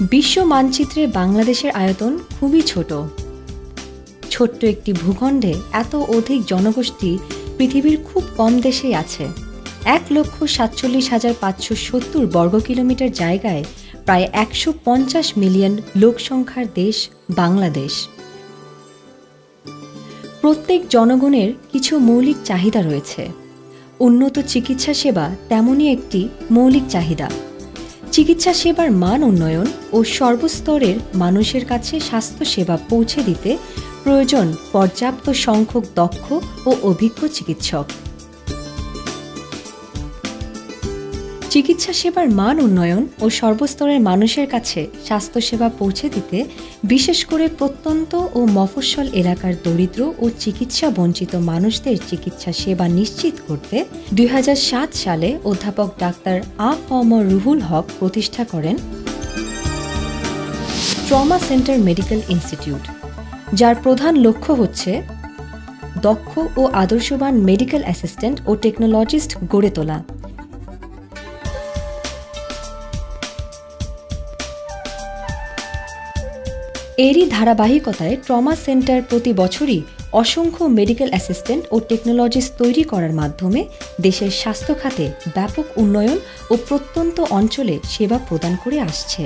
বিশ্ব মানচিত্রে বাংলাদেশের আয়তন খুবই ছোট। ছোট্ট একটি ভূখণ্ডে এত অধিক জনগোষ্ঠী পৃথিবীর খুব কম দেশেই আছে। এক লক্ষ সাতচল্লিশ হাজার পাঁচশো সত্তর বর্গ কিলোমিটার জায়গায় প্রায় একশো পঞ্চাশ মিলিয়ন লোকসংখ্যার দেশ বাংলাদেশ। প্রত্যেক জনগণের কিছু মৌলিক চাহিদা রয়েছে। উন্নত চিকিৎসা সেবা তেমনই একটি মৌলিক চাহিদা। চিকিৎসা সেবার মান উন্নয়ন ও সর্বস্তরের মানুষের কাছে স্বাস্থ্যসেবা পৌঁছে দিতে প্রয়োজন পর্যাপ্ত সংখ্যক দক্ষ ও অভিজ্ঞ চিকিৎসক। চিকিৎসা সেবার মান উন্নয়ন ও সর্বস্তরের মানুষের কাছে স্বাস্থ্যসেবা পৌঁছে দিতে বিশেষ করে প্রত্যন্ত ও মফস্বল এলাকার দরিদ্র ও চিকিৎসা বঞ্চিত মানুষদের চিকিৎসা সেবা নিশ্চিত করতে দুই হাজার সাত সালে অধ্যাপক ডাক্তার আ ফম রুহুল হক প্রতিষ্ঠা করেন ট্রমা সেন্টার মেডিকেল ইনস্টিটিউট, যার প্রধান লক্ষ্য হচ্ছে দক্ষ ও আদর্শবান মেডিকেল অ্যাসিস্ট্যান্ট ও টেকনোলজিস্ট গড়ে তোলা। এরই ধারাবাহিকতায় ট্রমা সেন্টার প্রতি বছরই অসংখ্য মেডিকেল অ্যাসিস্ট্যান্ট ও টেকনোলজিস্ট তৈরি করার মাধ্যমে দেশের স্বাস্থ্য খাতে ব্যাপক উন্নয়ন ও প্রত্যন্ত অঞ্চলে সেবা প্রদান করে আসছে।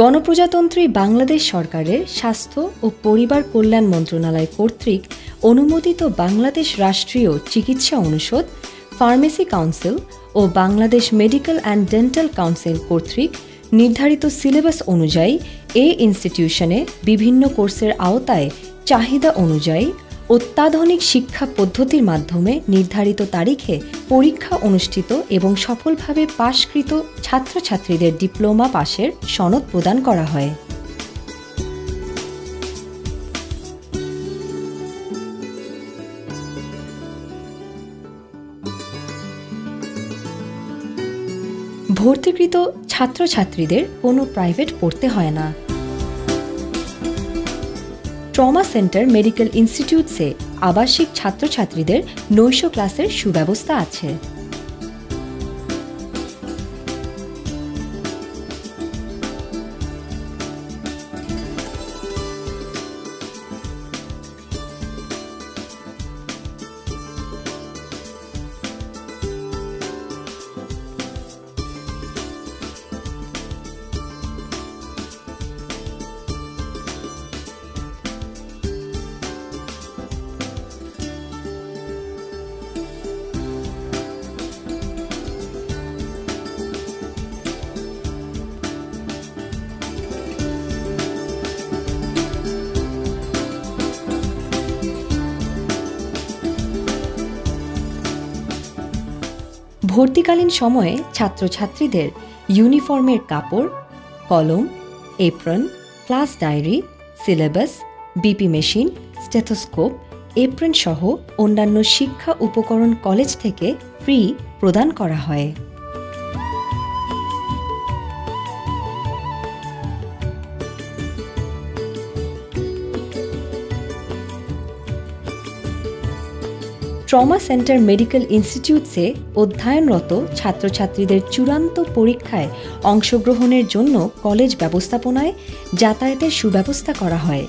গণপ্রজাতন্ত্রী বাংলাদেশ সরকারের স্বাস্থ্য ও পরিবার কল্যাণ মন্ত্রণালয় কর্তৃক অনুমোদিত বাংলাদেশ রাষ্ট্রীয় চিকিৎসা অনুষদ, pharmacy council O Bangladesh medical and dental council কর্তৃক নির্ধারিত সিলেবাস অনুযায়ী এ ইনস্টিটিউশনে বিভিন্ন কোর্সের আওতায় চাহিদা অনুযায়ী অত্যাধুনিক শিক্ষা পদ্ধতির মাধ্যমে নির্ধারিত তারিখে পরীক্ষা অনুষ্ঠিত এবং সফলভাবে পাশকৃত ছাত্রছাত্রীদের ডিপ্লোমা পাশের সনদ প্রদান করা হয়। ভর্তিকৃত ছাত্রছাত্রীদের কোনো প্রাইভেট পড়তে হয় না। ট্রমা সেন্টার মেডিকেল ইনস্টিটিউটসে আবাসিক ছাত্রছাত্রীদের নৈশ ক্লাসের সুব্যবস্থা আছে। ভর্তিকালীন সময়ে ছাত্রছাত্রীদের ইউনিফর্মের কাপড়, কলম, apron, class diary, syllabus, BP machine, stethoscope apron সহ অন্যান্য শিক্ষা উপকরণ কলেজ থেকে ফ্রি প্রদান করা হয়। ট্রমা সেন্টার মেডিকেল ইনস্টিটিউটসে অধ্যয়নরত ছাত্রছাত্রীদের চূড়ান্ত পরীক্ষায় অংশগ্রহণের জন্য কলেজ ব্যবস্থাপনায় যাতায়াতের সুব্যবস্থা করা হয়।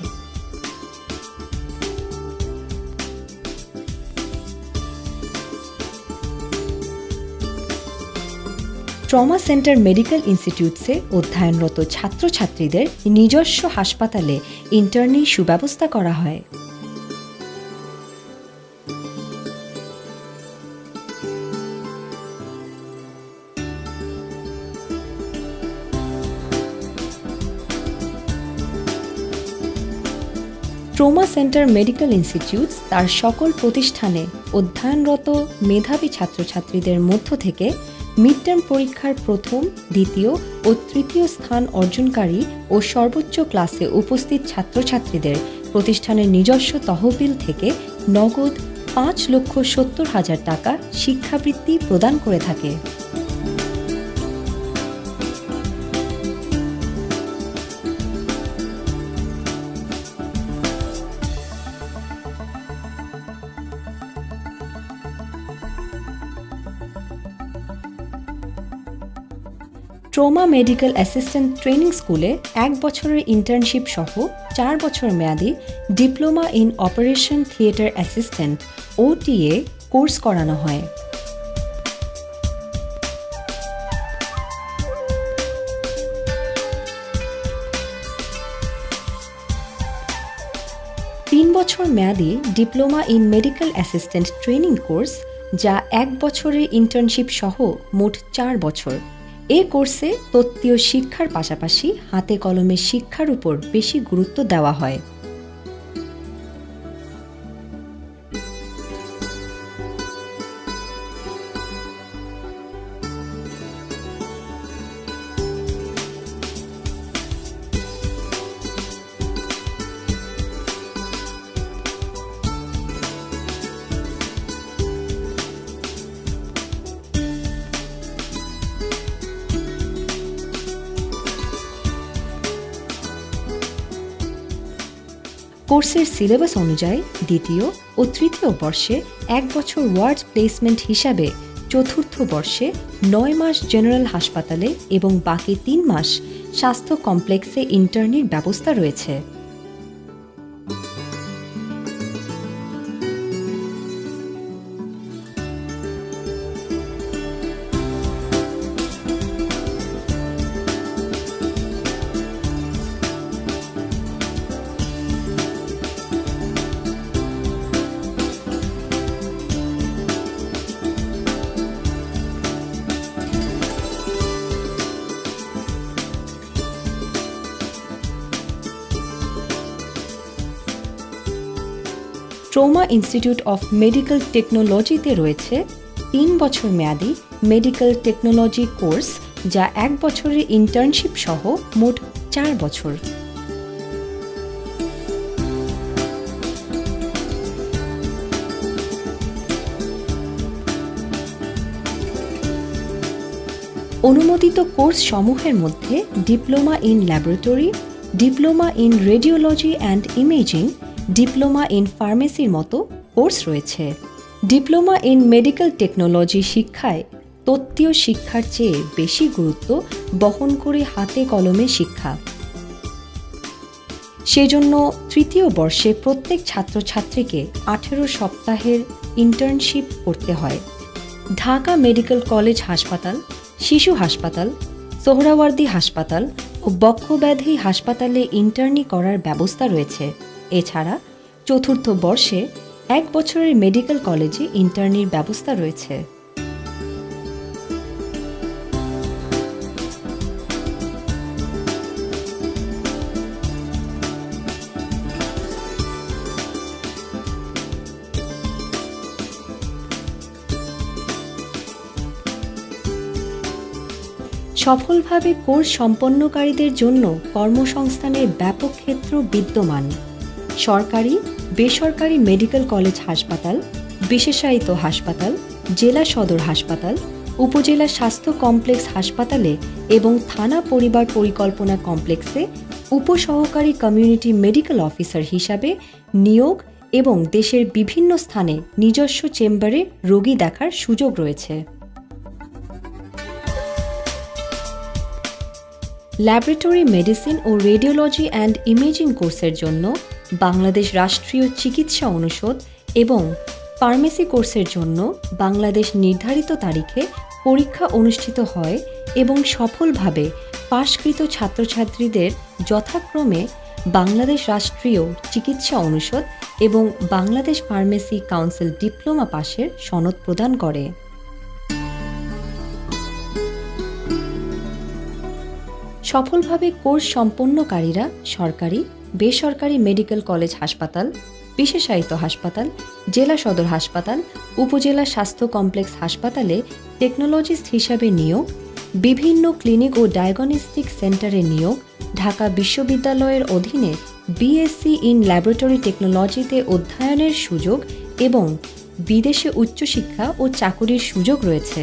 ট্রমা সেন্টার মেডিকেল ইনস্টিটিউটসে অধ্যয়নরত ছাত্রছাত্রীদের নিজস্ব হাসপাতালে ইন্টার্নি সুব্যবস্থা করা হয়। ট্রোমা সেন্টার মেডিকেল ইনস্টিটিউট তার সকল প্রতিষ্ঠানে অধ্যয়নরত মেধাবী ছাত্রছাত্রীদের মধ্য থেকে মিড টার্ম পরীক্ষার প্রথম, দ্বিতীয় ও তৃতীয় স্থান অর্জনকারী ও সর্বোচ্চ ক্লাসে উপস্থিত ছাত্রছাত্রীদের প্রতিষ্ঠানের নিজস্ব তহবিল থেকে নগদ পাঁচ লক্ষ সত্তর হাজার টাকা শিক্ষাবৃত্তি প্রদান করে থাকে। ট্রোমা মেডিকেল অ্যাসিস্ট্যান্ট ট্রেনিং স্কুলে এক বছরের ইন্টার্নশিপ সহ চার বছর মেয়াদী diploma in operation theatre assistant OTA course করানো হয়। তিন বছর মেয়াদী diploma in medical assistant training course, যা এক বছরের ইন্টার্নশিপ সহ মোট চার বছর। এ কোর্সে তত্ত্বীয় শিক্ষার পাশাপাশি হাতে কলমে শিক্ষার উপর বেশি গুরুত্ব দেওয়া হয়। কোর্সের সিলেবাস অনুযায়ী দ্বিতীয় ও তৃতীয় বর্ষে এক বছর ওয়ার্ড প্লেসমেন্ট হিসাবে চতুর্থ বর্ষে নয় মাস জেনারেল হাসপাতালে এবং বাকি তিন মাস স্বাস্থ্য কমপ্লেক্সে ইন্টার্নির ব্যবস্থা রয়েছে। ট্রোমা ইনস্টিটিউট অফ মেডিকেল টেকনোলজিতে রয়েছে তিন বছর মেয়াদী মেডিকেল টেকনোলজি কোর্স, যা এক বছরের ইন্টার্নশিপ সহ মোট চার বছর। অনুমোদিত কোর্স সমূহের মধ্যে diploma in laboratory, diploma in radiology and imaging diploma in ফার্মেসির মতো কোর্স রয়েছে। ডিপ্লোমা ইন মেডিকেল টেকনোলজি শিক্ষায় তত্ত্বীয় শিক্ষার চেয়ে বেশি গুরুত্ব বহন করে হাতে কলমে শিক্ষা। সেজন্য তৃতীয় বর্ষে প্রত্যেক ছাত্রছাত্রীকে আঠেরো সপ্তাহের ইন্টার্নশিপ করতে হয়। ঢাকা মেডিকেল কলেজ হাসপাতাল, শিশু হাসপাতাল, সোহরাওয়ার্দী হাসপাতাল ও বক্ষব্যাধি হাসপাতালে ইন্টার্নি করার ব্যবস্থা রয়েছে। এছাড়া চতুর্থ বর্ষে এক বছরের মেডিকেল কলেজে ইন্টার্নির ব্যবস্থা রয়েছে। সফলভাবে কোর্স সম্পন্নকারীদের জন্য কর্মসংস্থানের ব্যাপক ক্ষেত্র বিদ্যমান। সরকারি, বেসরকারি মেডিকেল কলেজ হাসপাতাল, বিশেষায়িত হাসপাতাল, জেলা সদর হাসপাতাল, উপজেলা স্বাস্থ্য কমপ্লেক্স হাসপাতালে এবং থানা পরিবার পরিকল্পনা কমপ্লেক্সে উপসহকারী কমিউনিটি মেডিকেল অফিসার হিসাবে নিয়োগ এবং দেশের বিভিন্ন স্থানে নিজস্ব চেম্বারে রোগী দেখার সুযোগ রয়েছে। ল্যাবরেটরি মেডিসিন ও রেডিওলজি অ্যান্ড ইমেজিং কোর্সের জন্য বাংলাদেশ রাষ্ট্রীয় চিকিৎসা অনুষদ এবং ফার্মেসি কোর্সের জন্য বাংলাদেশ নির্ধারিত তারিখে পরীক্ষা অনুষ্ঠিত হয় এবং সফলভাবে পাশকৃত ছাত্রছাত্রীদের যথাক্রমে বাংলাদেশ রাষ্ট্রীয় চিকিৎসা অনুষদ এবং বাংলাদেশ ফার্মেসি কাউন্সিল ডিপ্লোমা পাশের সনদ প্রদান করে। সফলভাবে কোর্স সম্পন্নকারীরা সরকারি বেসরকারি মেডিকেল কলেজ হাসপাতাল, বিশেষায়িত হাসপাতাল, জেলা সদর হাসপাতাল, উপজেলা স্বাস্থ্য কমপ্লেক্স হাসপাতালে টেকনোলজিস্ট হিসাবে নিয়োগ, বিভিন্ন ক্লিনিক ও ডায়াগনস্টিক সেন্টারে নিয়োগ, ঢাকা বিশ্ববিদ্যালয়ের অধীনে বিএসসি ইন ল্যাবরেটরি টেকনোলজিতে অধ্যয়নের সুযোগ এবং বিদেশে উচ্চশিক্ষা ও চাকুরির সুযোগ রয়েছে।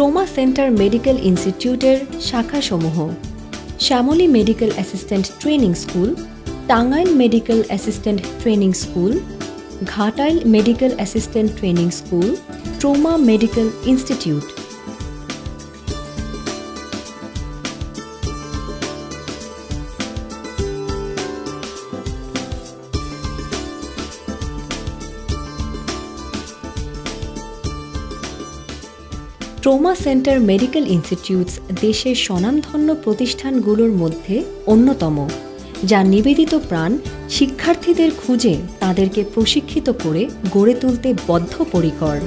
ট্রোমা সেন্টার মেডিকেল ইনস্টিটিউটের শাখাসমূহ, Shyamoli medical assistant training school, Tangail medical assistant training school, Ghatail medical assistant training school, trauma medical institute. Trauma centre medical institutes দেশের স্বনামধন্য প্রতিষ্ঠানগুলোর মধ্যে অন্যতম, যা নিবেদিত প্রাণ শিক্ষার্থীদের খুঁজে তাদেরকে প্রশিক্ষিত করে গড়ে তুলতে বদ্ধপরিকর।